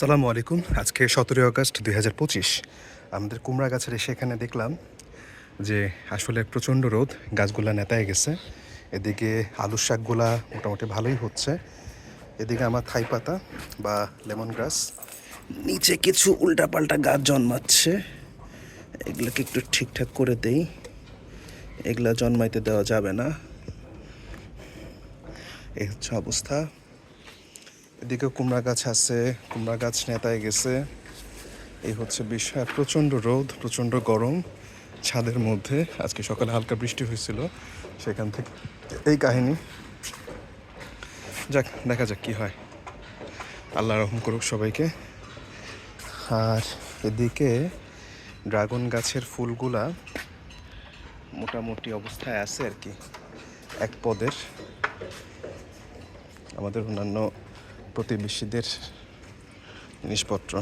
সালামু আলাইকুম। আজকে সতেরোই আগস্ট দুই হাজার পঁচিশ। আমাদের কুমড়া গাছের এসে এখানে দেখলাম যে আসলে প্রচণ্ড রোদ, গাছগুলা নেতায় গেছে। এদিকে আলুর শাকগুলা মোটামুটি ভালোই হচ্ছে। এদিকে আমার থাই পাতা বা লেমন গ্রাস। নিচে কিছু উল্টাপাল্টা গাছ জন্মাচ্ছে। এগুলোকে একটু ঠিকঠাক করে দেই। এগুলা জন্মাইতে দেওয়া যাবে না। এই হচ্ছে অবস্থা। এদিকে কুমড়া গাছ আছে, কুমড়া গাছ নেতায় গেছে। এই হচ্ছে বিষয়। প্রচণ্ড রোদ, প্রচণ্ড গরম ছাদের মধ্যে। আজকে সকালে হালকা বৃষ্টি হয়েছিল সেখান থেকে। এই কাহিনী। যাক, দেখা যাক কি হয়। আল্লাহ রহম করুক সবাইকে। আর এদিকে ড্রাগন গাছের ফুলগুলা মোটামুটি অবস্থায় আছে আর কি, এক পদের। আমাদের অন্যান্য প্রতিবেশীদের জিনিসপত্র।